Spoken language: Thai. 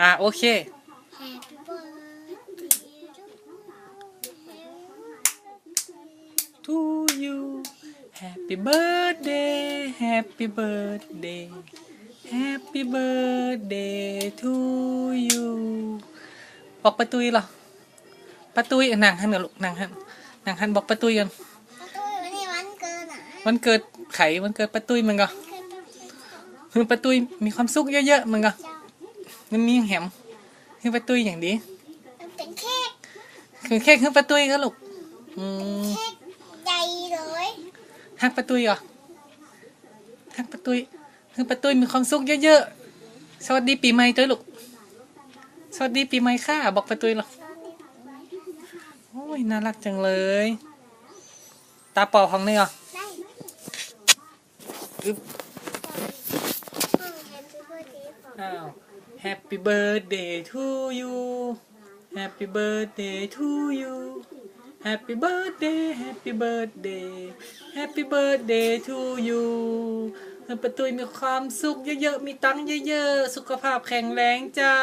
อ่าโอเค Happy birthday to you Happy birthday Happy birthday Happy birthday to you บอกประตุยเหรอประตุยนางหันเหรอลูกนางหันนางหันบอกประตุยกันประตูวันนี้วันเกินอะวันเกิดไขวันเกิดประตุยมันก็เกินประตูคือประตุยมีความสุขเยอะๆมันก็เจ้า มันมีแหมคือประตุยอย่างดีมันเป็นเค้กคือแค่คือประตุยก็ลูกอืมเค้กใหญ่เลยฮักประตุยเหรอฮักประตุยคือประตุยมีความสุขเยอะๆสวัสดีปีใหม่ด้วยลูกสวัสดีปีใหม่ค่ะบอกประตุยเหรอโอ้ยน่ารักจังเลย ตาเป่าของนี่เหรอได้อึ๊บห้ อง Happy birthday ของอ้าว Happy birthday to you Happy birthday to you Happy birthday Happy birthday Happy birthday to you ให้ประตุยมีความสุขเยอะๆ มีตังค์เยอะๆ สุขภาพแข็งแรงเจ้า